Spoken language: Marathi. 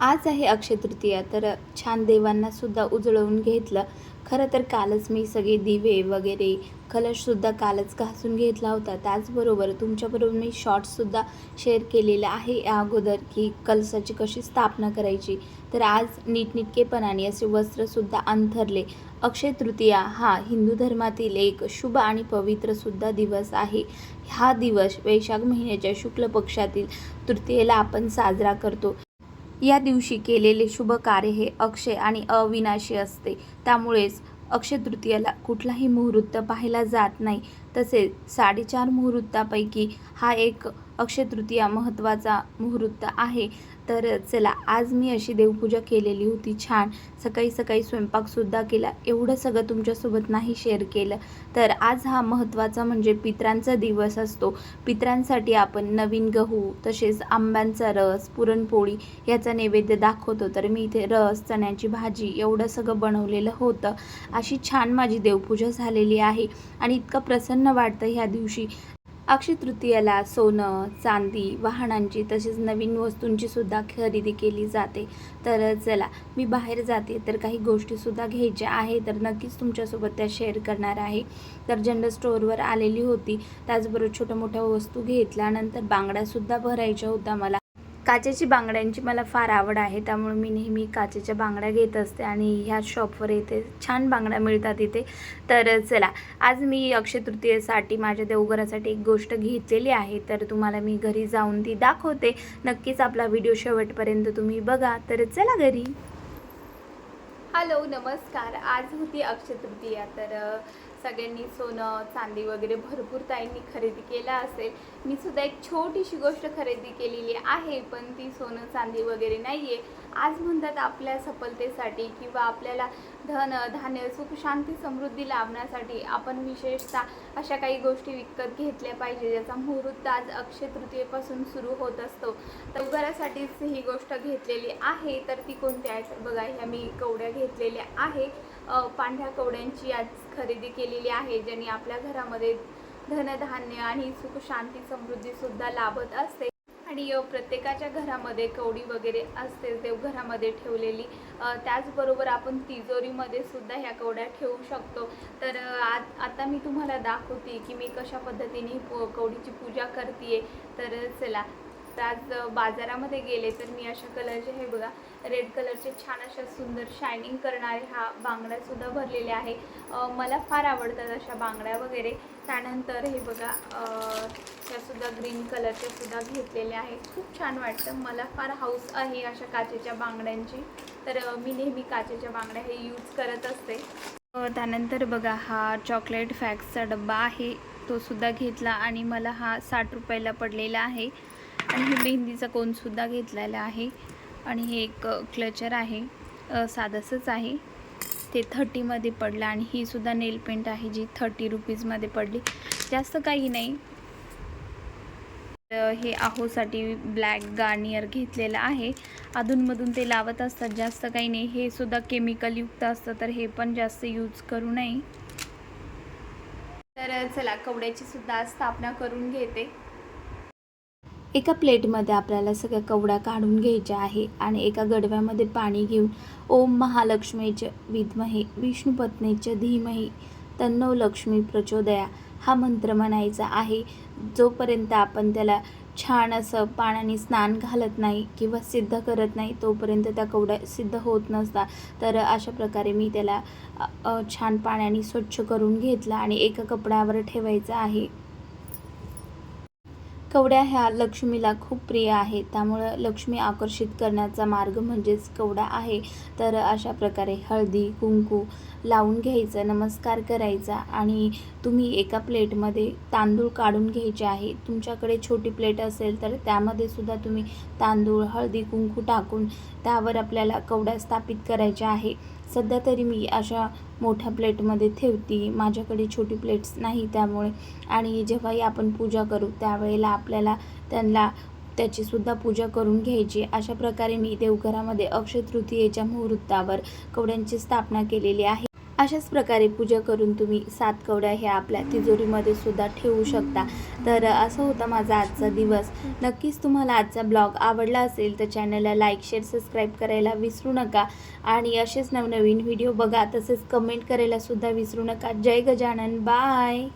आज आहे अक्षय तृतीया तर छान देवांना सुद्धा उजळवून घेतलं. खरं तर कालच मी सगळे दिवे वगैरे कलशसुद्धा कालच घासून घेतला होता. त्याचबरोबर तुमच्याबरोबर मी शॉर्ट्ससुद्धा शेअर केलेलं आहे या अगोदर की कलशाची कशी स्थापना करायची. तर आज नीटनिटकेपणाने असे वस्त्रसुद्धा अंथरले. अक्षय तृतीया हा हिंदू धर्मातील एक शुभ आणि पवित्रसुद्धा दिवस आहे. हा दिवस वैशाख महिन्याच्या शुक्ल पक्षातील तृतीयेला आपण साजरा करतो. या दिवशी केलेले शुभ कार्य हे अक्षय आणि अविनाशी असते. त्यामुळेच अक्षय तृतीयाला कुठलाही मुहूर्त पाहिला जात नाही. तसेच साडेचार मुहूर्तापैकी हा एक अक्षय तृतीया महत्त्वाचा मुहूर्त आहे. तर चला आज मी अशी देवपूजा केलेली होती छान. सकाळी सकाळी स्वयंपाकसुद्धा केला. एवढं सगळं तुमच्यासोबत नाही शेअर केलं. तर आज हा महत्त्वाचा म्हणजे पित्रांचा दिवस असतो. पित्रांसाठी आपण नवीन गहू तसेच आंब्यांचा रस पुरणपोळी याचा नैवेद्य दाखवतो. तर मी इथे रस चण्याची भाजी एवढं सगळं बनवलेलं होतं. अशी छान माझी देवपूजा झालेली आहे. आणि इतकं प्रसन्न वाटतं ह्या दिवशी. अक्षय तृतीयाला सोनं चांदी वाहनांची तसेच नवीन वस्तूंची सुद्धा खरेदी केली जाते. तर चला मी बाहेर जाते. तर काही गोष्टीसुद्धा घ्यायच्या आहे तर नक्कीच तुमच्यासोबत त्या शेअर करणार आहे. तर जनरल स्टोअरवर आलेली होती. त्याचबरोबर छोट्या मोठ्या वस्तू घेतल्यानंतर बांगड्यासुद्धा भरायच्या होत्या मला. काचेची बांगड्यांची मला फार आवड आहे त्यामुळे मी नेहमी काचेच्या बांगड्या घेत असते आणि ह्या शॉपवर येते छान बांगड्या मिळतात इथे. तर चला आज मी अक्षय तृतीयेसाठी माझ्या देवघरासाठी एक गोष्ट घेतलेली आहे तर तुम्हाला मी घरी जाऊन ती दाखवते. नक्कीच आपला व्हिडिओ शेवटपर्यंत तुम्ही बघा. तर चला घरी. हॅलो नमस्कार. आज होती अक्षय तृतीया तर सगळ्यांनी सोनं चांदी वगैरे भरपूर ताईंनी खरेदी केला असेल. मी सुद्धा एक छोटीशी गोष्ट खरेदी केलेली आहे पण ती सोनं चांदी वगैरे नाही आहे आज म्हणतात आपल्या सफलतेसाठी किंवा आपल्याला धन धान्य सुख शांती समृद्धी लाभण्यासाठी आपण विशेषतः अशा काही गोष्टी विकत घेतल्या पाहिजे ज्याचा मुहूर्त आज अक्षय तृतीयेपासून सुरू होत असतो. तर घरासाठीच ही गोष्ट घेतलेली आहे तर ती कोणती आहे? तर बघा ह्या मी कवड्या घेतलेल्या आहे. पांढऱ्या कवड्यांची आज खरेदी केलेली आहे ज्यांनी आपल्या घरामध्ये धनधान्य आणि सुख शांती समृद्धीसुद्धा लाभत असते. आणि प्रत्येकाच्या घरामध्ये कवडी वगैरे असते देवघरामध्ये ठेवलेली. त्याचबरोबर आपण तिजोरीमध्ये सुद्धा ह्या कवड्या ठेवू शकतो. तर आज आता मी तुम्हाला दाखवते की मी कशा पद्धतीने कवडीची पूजा करते तर चला. तर आज बाजारामध्ये गेले तर मी अशा कलरचे हे बघा रेड कलरचे छान अशा सुंदर शायनिंग करणारे हा बांगड्यासुद्धा भरलेले आहे. मला फार आवडतात अशा बांगड्या वगैरे. त्यानंतर हे बघा त्यासुद्धा ग्रीन कलरच्यासुद्धा घेतलेले घेतलेल्या खूप छान वाटतं. मला फार हाऊस आहे अशा काचेच्या बांगड्यांची. तर मी नेहमी काचेच्या बांगड्या हे यूज करत असते. त्यानंतर बघा हा चॉकलेट फॅक्सचा डब्बा आहे. तो सुद्धा घेतला आणि मला हा साठ रुपयाला पडलेला आहे. आणि हे मेहंदीचा कोनसुद्धा घेतलेला आहे. आणि हे एक क्लचर आहे. साधसंच आहे. ते थर्टीमध्ये पडलं आणि ही सुद्धा नेल पेंट आहे जी थर्टी रुपीजमध्ये पडली. जास्त काही नाही. हे आहोसाठी ब्लॅक गार्नियर घेतलेलं आहे. अधूनमधून ते लावत असतात जास्त काही नाही. हे सुद्धा केमिकलयुक्त असतं तर हे पण जास्त यूज करू नये. तर चला कवड्याची सुद्धा स्थापना करून घेते. एका प्लेटमध्ये आपल्याला सगळ्या कवड्या काढून घ्यायच्या आहे आणि एका गडव्यामध्ये पाणी घेऊन ओम महालक्ष्मीचे विद्महे विष्णुपत्नीचे धीमही तन्नो लक्ष्मी प्रचोदया हा मंत्र म्हणायचा आहे. जोपर्यंत आपण त्याला छान असं पाण्याने स्नान घालत नाही किंवा सिद्ध करत नाही तोपर्यंत त्या कवड्या सिद्ध होत नसतात. तर अशा प्रकारे मी त्याला छान पाण्याने स्वच्छ करून घेतला आणि एका कपड्यावर ठेवायचं आहे. कवड्या ह्या लक्ष्मीला खूप प्रिय आहे. त्यामुळं लक्ष्मी आकर्षित करण्याचा मार्ग म्हणजेच कवडा आहे. तर अशा प्रकारे हळदी कुंकू लावून घ्यायचं नमस्कार करायचा आणि तुम्ही एका प्लेटमध्ये तांदूळ काढून घ्यायचे आहे. तुमच्याकडे छोटी प्लेट असेल तर त्यामध्ये सुद्धा तुम्ही तांदूळ हळदी कुंकू टाकून त्यावर आपल्याला कवड्या स्थापित करायच्या आहे. सध्या तरी मी अशा मोठ्या प्लेटमध्ये ठेवते. माझ्याकडे छोटी प्लेट्स नाही त्यामुळे. आणि जेव्हाही आपण पूजा करू त्यावेळेला आपल्याला त्यांना त्याचीसुद्धा पूजा करून घ्यायची. अशा प्रकारे मी देवघरामध्ये अक्षय तृतीयेच्या मुहूर्तावर कवड्यांची स्थापना केलेली आहे. अशाच प्रकारे पूजा करून तुम्ही सात कवड्या ह्या आपल्या तिजोरीमध्ये सुद्धा ठेवू शकता. तर असं होता माझा आजचा दिवस. नक्कीच तुम्हाला आजचा ब्लॉग आवडला असेल तर चॅनलला लाईक शेअर सबस्क्राईब करायला विसरू नका. आणि असेच नवनवीन व्हिडिओ बघा तसेच कमेंट करायला सुद्धा विसरू नका. जय गजानन. बाय.